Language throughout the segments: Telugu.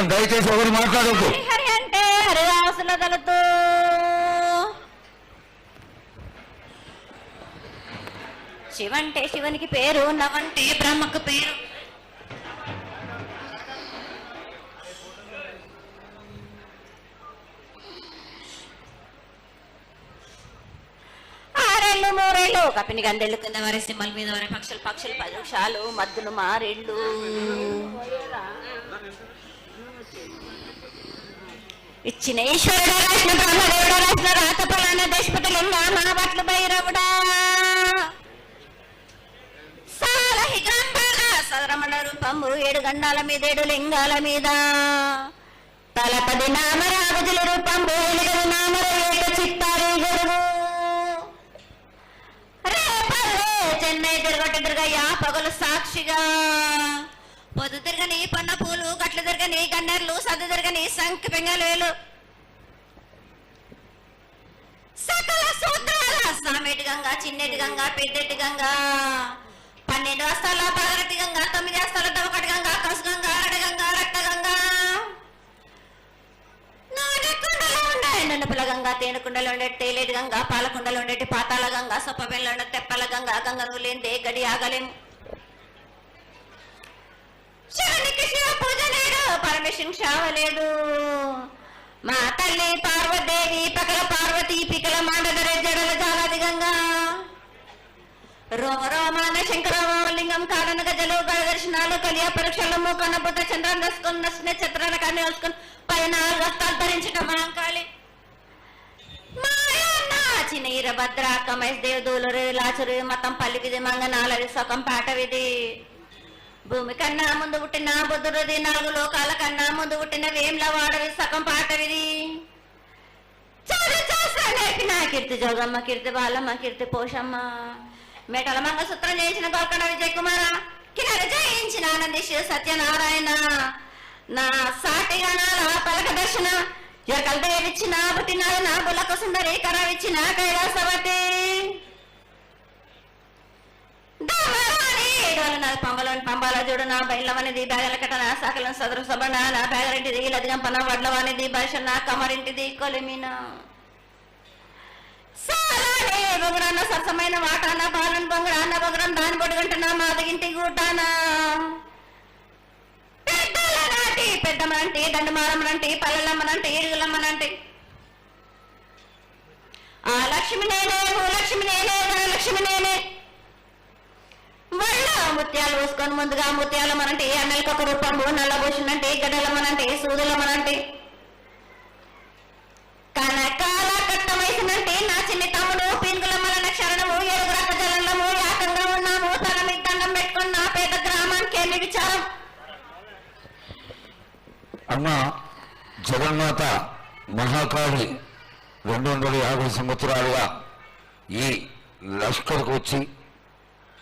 నిశ్శబ్దం దయచేసి ఎవరు మాట్లాడద్దు హరి అంటే హరిదాసుల కలుతూ శివంటే శివునికి పేరు నవంటే బ్రహ్మకు పేరు ఆరేళ్ళు మూరేళ్ళు కపిని గందెళ్ళు కింద వరే సింహల మీద వరే పక్షులు పక్షులు పరుషాలు మద్దులు మారేళ్ళు ఇచ్చిన ఈశ్వరుడు రాసిన బ్రహ్మదేవుడు రాసిన రాత ఫలాన దేశపతిలింగా మా బట్లు భైరవుడా సాలహిగంధాల సరమణ రూపము ఏడు గండాల మీద ఏడు లింగాల మీద. తలపది నామరాగుజుల రూపంబు ఎలుగది నామర ఏక చిత్తారి గురువు రేపల్లే చెన్నై తిరగట తిరగయ్యా పగలు సాక్షిగా. పొద్దు తిరగని పన్న పూలు గట్లు తిరగని గన్నెర్లు సద్దు తిరగని సంఖ్య పెంగలేలు. సకల సూత్రాల సామెటి గంగా చిన్నటి గంగా పెద్దటి గంగా. పన్నెండు వస్తాల పదగటి గంగా తొమ్మిది వస్తాల దొకటి గంగా కసు గంగా అరడ గంగా రక్త గంగా. నాగకుండలో ఉండే నునుపుల గంగా తేనెకుండలో ఉండే తేలేటి గంగా పాలకుండలో ఉండేటి పాతాల గంగా సొప్పబెల్లో ఉండే తెప్పల గంగా గంగను లేనిదే గడి ఆగలేము శివునికి శివ పూజ లేడు పరమేశ్వరుని శావలేడు మా తల్లి పార్వదేవి పకల పార్వతి పికల మాండదరే జడల జాలాదిగంగా రోమ రోమాన శంకరలింగం కాడన గజలు గడ దర్శనాలు కలియ పరీక్షలు మూకన్న బుద్ధ చంద్రం చిత్రాల కానీ వేసుకుని పైన వస్తాలు ధరించటం మనం కాలి చిన్న ఈరభద్ర కమేష్ దేవదూలు లాచురు మతం పల్లికిది మంగనాలది సొకం పాటవిది భూమి కన్నా ముందు పుట్టిన బుద్ధుడిది నాలుగు లోకాల కన్నా ముందు పుట్టిన వేమ్ల వాడవి సగం పాటవిది. చదువు చేస్తా కీర్తి జోగమ్మ కీర్తి బాలమ్మ కీర్తి పోషమ్మ. మేటల మంగసూత్రం చేసిన గోకణ విజయ్ కుమార కిన్నర జయించిన ఆనంది సత్యనారాయణ. నా సాటిగా నా పలక దర్శన ఎరకల దేవిచ్చిన పుట్టినాడు నా బులకు సుందరి కరవిచ్చిన కైలాసవతి. పంబలోని పంబాల చూడు నా బయలవనిది బేగలకట నా సకలం సదరు సభన నా బ్యాగరింటిది లదిగంపన వడ్లవానిది భాష నా కమరింటిది కొలిమిన. సారానే బొంగరాన్న సరసమైన వాటాన బాలన్ బొంగరాన్న బొంగరం దాని పొడుగంటున్నా మాదగింటి గూటానా. పెద్దల నాటి పెద్దమనంటి దండమారమ్మనంటి పల్లెలమ్మనంటి ఇరుగులమ్మనంటి. ఆ లక్ష్మి నేనే భూలక్ష్మి నేనే ధనలక్ష్మి నేనే. ముత్యాలు పోసుకొని ముందుగా ముత్యాలు మనంటే అన్నలకి ఒక రూపము నల్లబూషణంటే గడ్డలమ్మనంటే సూదులమ్మనంటే కనకాల కట్ట నా చిన్ని తమ్ముడు పింగులమ్మల శరణము ఏడుగు రక్త జలంలో యాకంగా ఉన్నాము. తన మీద దండం పెట్టుకుని పేద గ్రామానికి ఎన్ని విచారం అమ్మ జగన్మాత మహాకాళి రెండు వందల యాభై సంవత్సరాలుగా ఈ లష్కర్కు వచ్చి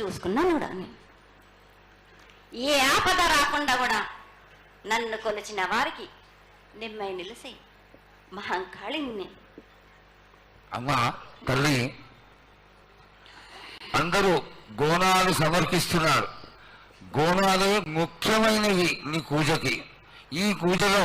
చూసుకున్నాను కూడా ఏ ఆపద రాకుండా కూడా నన్ను కొలిచిన వారికి నిమ్మై నిలిసి మహంకాళిని అమ్మా తల్లి అందరూ గోనాలు సమర్పిస్తున్నారు. గోనాలే ముఖ్యమైనవి నీ పూజకి. ఈ పూజలో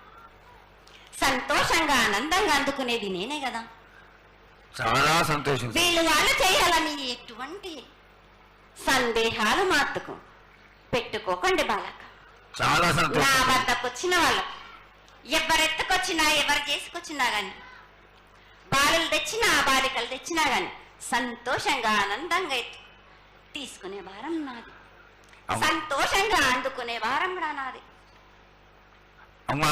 సంతోషంగా ఆనందంగా అందుకునేది నేనే కదా. చాలా సంతోషం వీళ్ళు వాళ్ళు చేయాలని ఎటువంటి సందేహాలు మాత్తుకు పెట్టుకోకండి బాలక. చాలా నా సంతోషం వద్దకు వచ్చిన వాళ్ళు ఎవరెత్తుకొచ్చినా ఎవరు చేసుకొచ్చినా గాని బాలులు తెచ్చినా బాలికలు తెచ్చినా గాని సంతోషంగా ఆనందంగా తీసుకునే వారం నాది. సంతోషంగా అందుకునే వారం కూడా నాది. అమ్మా.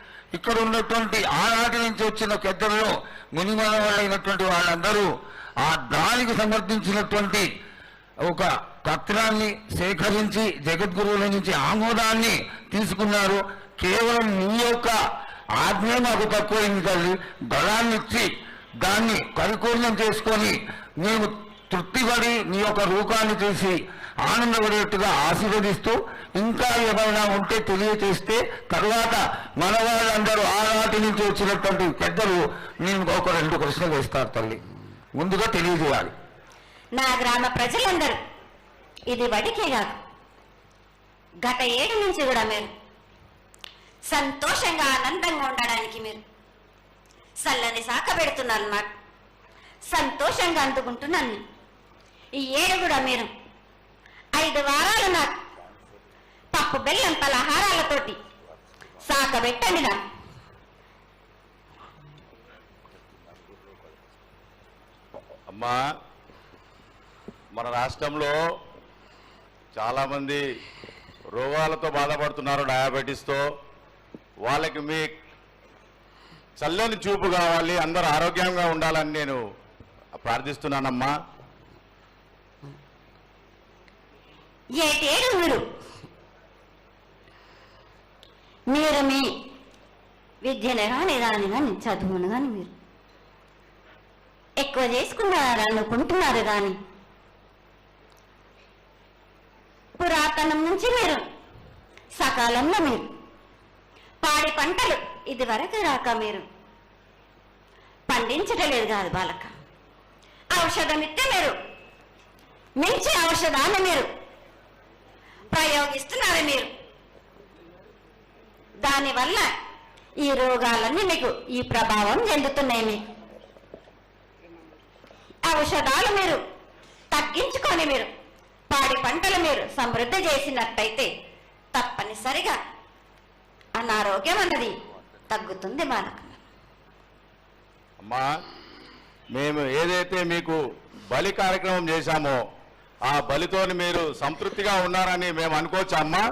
ఇక్కడ ఉన్నటువంటి ఆనాటి నుంచి వచ్చిన పెద్దల్లో మునిమల వాళ్ళందరూ ఆ దానికి సమర్థించినటువంటి ఒక పత్రాన్ని సేకరించి జగద్గురువుల నుంచి ఆమోదాన్ని తీసుకున్నారు. కేవలం నీ యొక్క ఆజ్ఞ మాకు తక్కువైంది తల్లి. బలాన్ని ఇచ్చి దాన్ని పరిపూర్ణం చేసుకొని మేము తృప్తిపడి మీ యొక్క రూపాన్ని చూసి ఆనందపడేట్టుగా ఆశీర్వదిస్తూ ఇంకా ఏమైనా ఉంటే తెలియచేస్తే తర్వాత మన వాళ్ళందరూ ఆనాటి నుంచి వచ్చినటువంటి పెద్దలు నేను ఒక రెండు ప్రశ్నలు వేస్తారు తల్లి. ముందుగా తెలియజేయాలి. నా గ్రామ ప్రజలందరూ ఇది వడికే కాదు. గత ఏడు నుంచి కూడా మీరు సంతోషంగా ఆనందంగా ఉండడానికి మీరు చల్లని శాఖ పెడుతున్నారు నాకు సంతోషంగా అందుకుంటున్నాను. ఈ ఏడు కూడా మీరు ఐదు వారాలు నాకు. పప్పు బెల్లం పలహారాలతోటి సాక పెట్టండి నాకు అమ్మా మన రాష్ట్రంలో చాలామంది రోగాలతో బాధపడుతున్నారు డయాబెటీస్తో. వాళ్ళకి మీ చల్లని చూపు కావాలి అందరూ ఆరోగ్యంగా ఉండాలని నేను ప్రార్థిస్తున్నానమ్మా. ఏటేడు మీరు మీరు మీ విద్యను కానీ దాని కానీ చదువును కానీ మీరు ఎక్కువ చేసుకున్నారు అనుకుంటున్నారు కానీ. పురాతనం నుంచి మీరు సకాలంలో మీరు పాడి పంటలు ఇది వరకు రాక మీరు పండించటలేదు కాదు బాలక. ఔషధం ఇస్తే మీరు మించి ఔషధాన్ని మీరు ప్రయోగిస్తున్నారు మీరు? దానివల్ల ఈ రోగాలన్నీ మీకు ఈ ప్రభావం చెందుతున్నాయి మీకు ఔషధాలు మీరు తగ్గించుకొని మీరు పాడి పంటలు మీరు సమృద్ధి చేసినట్టయితే తప్పనిసరిగా అనారోగ్యం అన్నది తగ్గుతుంది మనకు అమ్మా మేము ఏదైతే మీకు బలి కార్యక్రమం చేశామో ఆ బలితోని మీరు సంతృప్తిగా ఉన్నారని మేము అనుకోవచ్చా అమ్మా?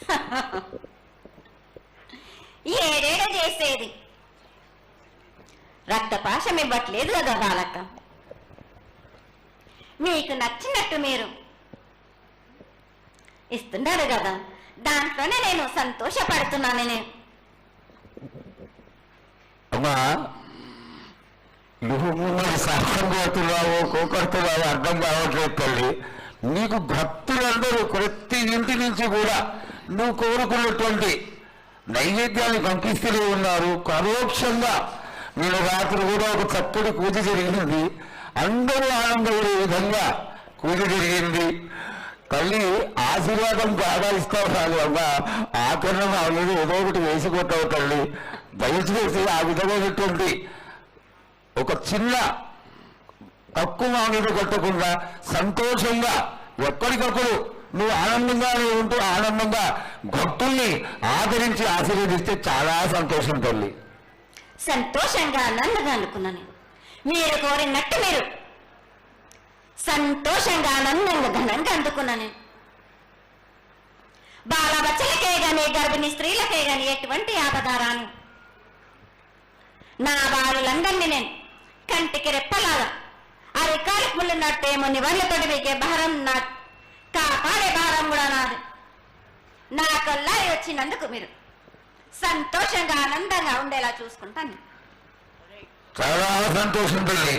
ఏడేడ చేసేది? రక్తపాశం ఇవ్వట్లేదు కదా బాలక మీకు నచ్చినట్టు మీరు ఇస్తున్నారు కదా దాంట్లోనే నేను సంతోషపడుతున్నాను నేను. అమ్మా నువ్వు మరి సాహసం కోరుతున్నావో కోకడుతున్నావో అర్థం కావట్లేదు తల్లి. నీకు భక్తులందరూ ప్రతి ఇంటి నుంచి కూడా నువ్వు కోరుకున్నటువంటి నైవేద్యాన్ని పంపిస్తూనే ఉన్నారు. పరోక్షంగా నేను రాత్రి కూడా ఒక చక్కటి పూజ జరిగినది అందరూ ఆనందపడే విధంగా పూజ జరిగింది. తల్లి ఆశీర్వాదం బాగా ఇస్తావు కాదు అమ్మా ఆకరణ నా ఏదో ఒకటి వేసిపోతావు తల్లి. దయచేసి ఆ విధమైనటువంటి ఒక చిన్న తక్కువ మా మీద కొట్టకుండా సంతోషంగా ఎప్పటికప్పుడు నువ్వు ఆనందంగా ఉంటూ ఆనందంగా భక్తుల్ని ఆదరించి ఆశీర్వదిస్తే చాలా సంతోషం తల్లి. సంతోషంగా ఆనందంగా అనుకున్నాను మీరు కోరినట్టు మీరు. సంతోషంగా ఆనందంగా ఘనంగా అందుకున్నాను నేను. బాలబచ్చలకే గాని గర్భిణీ స్త్రీలకే గాని ఎటువంటి ఆపదారాను నా బాలులందరినీ నేను కంటికి రెప్పలాగా. ఆ రికాలకు ముళ్ళున్నట్టేమో నివాళులతోటి మీకే భారం నా కాపాడే భారం కూడా నాది. నా కొల్లారి వచ్చినందుకు మీరు సంతోషంగా ఆనందంగా ఉండేలా చూసుకుంటాను. చాలా సంతోషం తల్లి!